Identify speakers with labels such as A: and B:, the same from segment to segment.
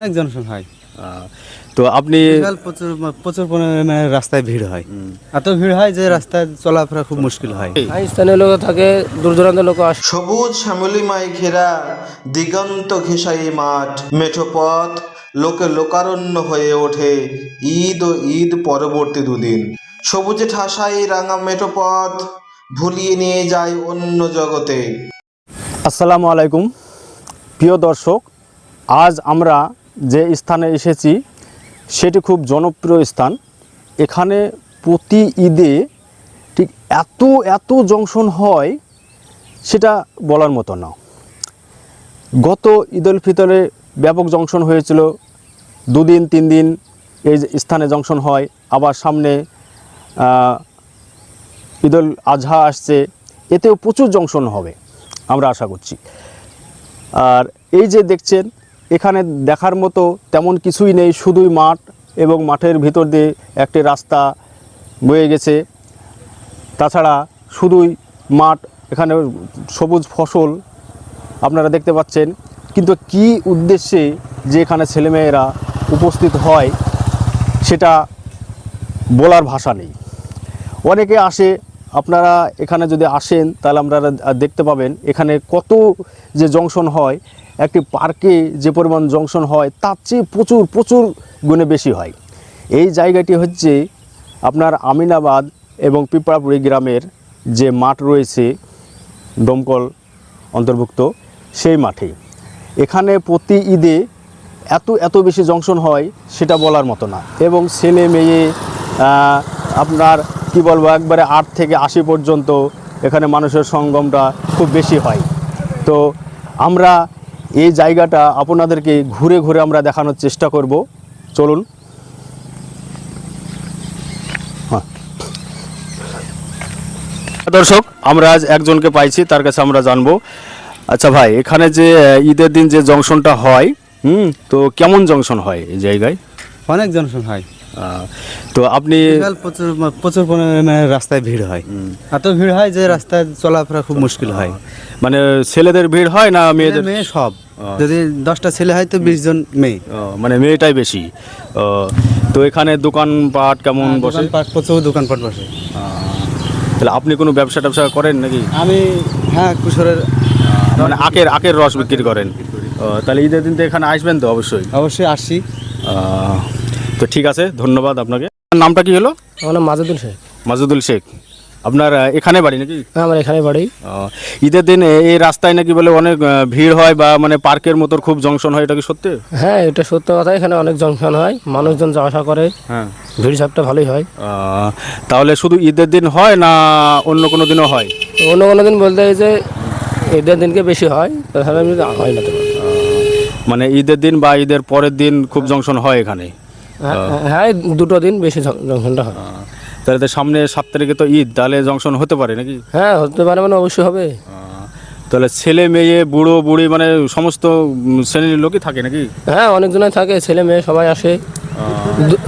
A: অনেক জনসন হয়।
B: আহ, তো আপনি
A: প্রচুর প্রচুর পরিমাণে রাস্তায় ভিড় হয়। এত ভিড় হয় যে রাস্তায় চলাফেরা খুব মুশকিল হয়।
C: হ্যাঁ, স্থানীয় লোক থাকে দূর দূরান্তের লোক আসে।
D: সবুজ শ্যামলিমায় ঘেরা দিগন্ত ঘেঁষাই মাঠ মেঠো পথ লোকে লোকারণ্য হয়ে ওঠে ঈদ ও ঈদ পরবর্তী দুদিন। সবুজে ঠাসাই রাঙা মেঠো পথ ভুলিয়ে নিয়ে যায় অন্য জগতে।
B: আসসালামু আলাইকুম। প্রিয় দর্শক আজ আমরা যে স্থানে এসেছি, সেটি খুব জনপ্রিয় স্থান। এখানে প্রতি ঈদে ঠিক এত এত জংশন হয়, সেটা বলার মতো না। গত ঈদ উল ফিতরে ব্যাপক জংশন হয়েছিল। দুদিন তিন দিন এই স্থানে জংশন হয়। আবার সামনে ঈদ উল আজহা আসছে। এতেও প্রচুর জংশন হবে, আমরা আশা করছি। আর এই যে দেখছেন এখানে দেখার মতো তেমন কিছুই নেই, শুধুই মাঠ এবং মাঠের ভিতর দিয়ে একটি রাস্তা বয়ে গেছে। তাছাড়া শুধুই মাঠ, এখানে সবুজ ফসল আপনারা দেখতে পাচ্ছেন। কিন্তু কি উদ্দেশ্যে যে এখানে ছেলেমেয়েরা উপস্থিত হয়, সেটা বলার ভাষা নেই। অনেকে আসে আপনারা এখানে যদি আসেন, তাহলে আপনারা দেখতে পাবেন এখানে কত যে জংশন হয়, একটি পার্কে যে পরিমাণ জংশন হয়, তার চেয়ে প্রচুর প্রচুর গুণে বেশি হয়। এই জায়গাটি হচ্ছে আপনার আমিনাবাদ এবং পিপড়াপুরি গ্রামের যে মাঠ রয়েছে, দমকল অন্তর্ভুক্ত, সেই মাঠে। এখানে প্রতি ঈদে এত এত বেশি জংশন হয়, সেটা বলার মতো না। এবং ছেলে মেয়ে আপনার কি বলব, একবারে আট থেকে আশি পর্যন্ত এখানে মানুষের সঙ্গমটা খুব বেশি হয়। তো আমরা এই জায়গাটা আপনাদেরকে ঘুরে ঘুরে আমরা দেখানোর চেষ্টা করব। চলুন। হ্যাঁ। দর্শক, আমরা আজ একজনকে পাইছি, তার কাছে আমরা জানব। আচ্ছা ভাই, এখানে যে ঈদের দিন যে জংশনটা হয়, হুম, তো কেমন জংশন হয় এই জায়গায়?
A: অনেক জংশন হয়।
B: তো আপনি
A: প্রচুর প্রচুর পরিমাণে রাস্তায় ভিড় হয়। এত ভিড় হয় যে রাস্তায় চলাফেরা খুব মুশকিল হয়।
B: মানে ছেলেদের ভিড় হয় না মেয়েদের?
A: মেয়ে সব। যদি দশটা ছেলে হয় তো বিশ জন মেয়ে।
B: মানে মেয়েটাই বেশি। তো এখানে দোকানপাট কেমন বসে?
A: দোকানপাট প্রচুর দোকানপাট বসে।
B: তাহলে আপনি কোনো ব্যবসা ট্যাবসা করেন নাকি?
A: আমি হ্যাঁ কুশোরের
B: মানে আখের আখের রস বিক্রি করেন। তাহলে ঈদের দিন তো এখানে আসবেন তো অবশ্যই?
A: অবশ্যই আসছি।
B: আহ, তো ঠিক আছে ধন্যবাদ আপনাকে। নামটা কি হলো?
C: আমার নাম মাজুদুল শেখ।
B: মাজুদুল শেখ। আপনার এখানে বাড়ি নাকি?
C: হ্যাঁ আমার এখানে বাড়ি।
B: ঈদের দিন এই রাস্তায় নাকি বলে অনেক ভিড় হয় বা মানে পার্কের মতো খুব জংশন হয় এটা কি সত্যি?
C: হ্যাঁ এটা সত্য কথা এখানে অনেক জংশন হয় মানুষজন যাওয়া আসা করে
B: হ্যাঁ।
C: ভিড় সাপটা ভালোই হয়।
B: তাহলে শুধু ঈদের দিন হয় না অন্য কোনো দিনও হয়?
C: অন্য কোনো দিন বলতে যে ঈদের দিনকে বেশি হয় হয় না
B: মানে ঈদের দিন বা ঈদের পরের দিন খুব জংশন হয় এখানে?
C: হ্যাঁ, হ্যাঁ দুটো দিন বেশি জংশনটা হয়।
B: তাহলে তো সামনে সাত তারিখে তো ঈদ তাহলে জংশন হতে পারে নাকি?
C: হ্যাঁ হতে পারে মানে অবশ্যই হবে।
B: তাহলে ছেলে মেয়ে বুড়ো বুড়ি মানে সমস্ত শ্রেণির লোকই থাকে নাকি?
C: হ্যাঁ অনেকজনই থাকে ছেলে মেয়ে সবাই আসে।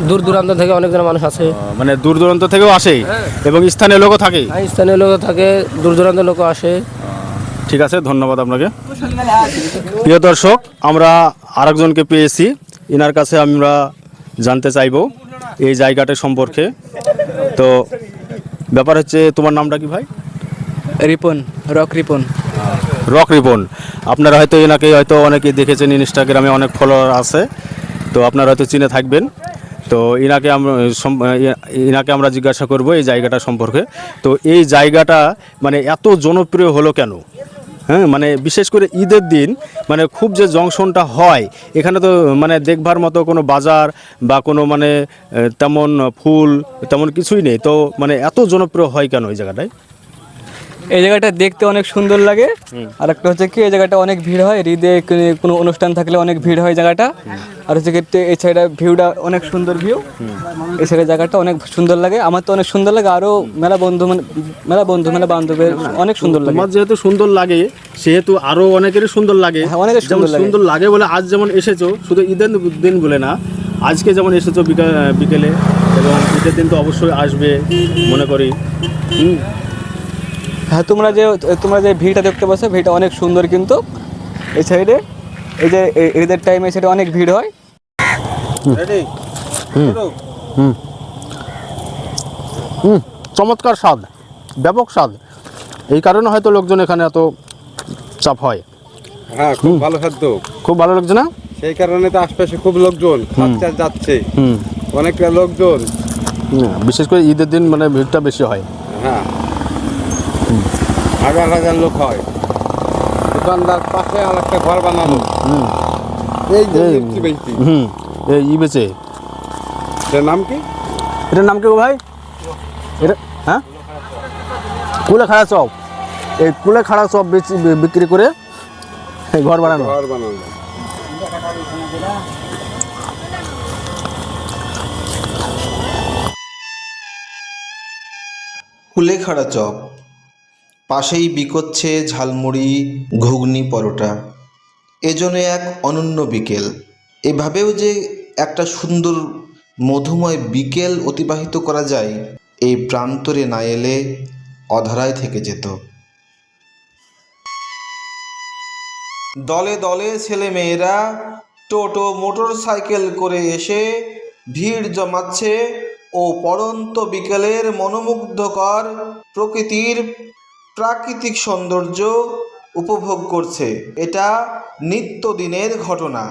C: দূর দূরান্ত থেকে অনেকজন মানুষ আসে।
B: মানে দূর দূরান্ত থেকেও আসে? এবং স্থানীয় লোকও থাকে?
C: হ্যাঁ স্থানীয় লোক থাকে দূর দূরান্তের লোক আসে।
B: ঠিক আছে ধন্যবাদ আপনাকে। প্রিয় দর্শক আমরা আরেকজনকে পেয়েছি। ইনার কাছে আমরা জানতে চাইব এই জায়গাটা সম্পর্কে। তো ব্যাপার হচ্ছে তোমার নামটা কি ভাই?
E: রিপন রক রিপন।
B: রক রিবন আপনারা হয়তো এনাকে হয়তো অনেকে দেখেছেন ইনস্টাগ্রামে অনেক ফলোয়ার আছে। তো আপনারা হয়তো চিনে থাকবেন। তো ইনাকে আমরা ইনাকে আমরা জিজ্ঞাসা করব এই জায়গাটা সম্পর্কে। তো এই জায়গাটা মানে এত জনপ্রিয় হলো কেন? হ্যাঁ মানে বিশেষ করে ঈদের দিন মানে খুব যে জংশনটা হয়, এখানে তো মানে দেখবার মতো কোনো বাজার বা কোনো মানে তেমন ফুল, তেমন কিছুই নেই। তো মানে এত জনপ্রিয় হয় কেন ওই জায়গাটায়?
E: এই জায়গাটা দেখতে অনেক সুন্দর লাগে। আর একটা হচ্ছে কি এই জায়গাটা অনেক ভিড় হয় হৃদয়ে কোনো অনুষ্ঠান থাকলে অনেক ভিড় হয় জায়গাটা। আর হচ্ছে এই সাইডে ভিউটা অনেক সুন্দর ভিউ। এই সাইডের জায়গাটা অনেক সুন্দর লাগে। আমার তো অনেক সুন্দর লাগে আরও মেলা বন্ধু মানে- মেলা বন্ধু মেলা বান্ধবের অনেক সুন্দর লাগে।
B: আমার যেহেতু সুন্দর লাগে সেহেতু আরও অনেকেরই সুন্দর লাগে।
E: হ্যাঁ, অনেকের সুন্দর লাগে।
B: বলে আজ যেমন এসেছ শুধু ঈদের দিন বলে না আজকে যেমন এসেছ বিকা- বিকেলে এবং ঈদের দিন তো অবশ্যই আসবে মনে করি। হুম।
E: হ্যাঁ তোমরা যে তোমরা যে ভিড়টা দেখতে পাচ্ছ ভিড়টা অনেক সুন্দর কিন্তু। এই সাইডে এই যে ঈদের টাইমে সেটা অনেক ভিড় হয়।
B: হুম। চমৎকার স্বাদ ব্যাপক স্বাদ। এই কারণে হয়তো লোকজন এখানে এত চাপ হয়।
F: হ্যাঁ খুব ভালো খাদ্য।
B: খুব ভালো লাগছে না?
F: সেই কারণে তো আশপাশে খুব লোকজন খাচ্ছে যাচ্ছে
B: হুম।
F: অনেকটা লোকজন।
B: বিশেষ করে ঈদের দিন মানে ভিড়টা বেশি হ্যাঁ।
F: হাজার হাজার লোক হয়। দোকানদার পাশে আর একটা ঘর বানানো এই যে
B: হুম এই ই বেচে।
F: এটার নাম কি?
B: এটার নাম কি গো ভাই? এটা হ্যাঁ? কুলে খাড়া চপ। এই কুলে খাড়া চপ বিক্রি করে এই ঘর বানানো।
F: ঘর বানানো।
D: কুলেখাড়া চপ। পাশেই বিকোচ্ছে ঝালমুড়ি, ঘুগনি পরোটা। এজন্য এক অনন্য বিকেল। এভাবেও যে একটা সুন্দর মধুময় বিকেল অতিবাহিত করা যায়, এই প্রান্তরে না এলে অধরায় থেকে যেত। দলে দলে ছেলে মেয়েরা টোটো মোটর সাইকেল করে এসে ভিড় জমাচ্ছে ও পড়ন্ত বিকেলের মনোমুগ্ধকর প্রকৃতির প্রাকৃতিক সৌন্দর্য উপভোগ করছে। এটা নিত্যদিনের ঘটনা।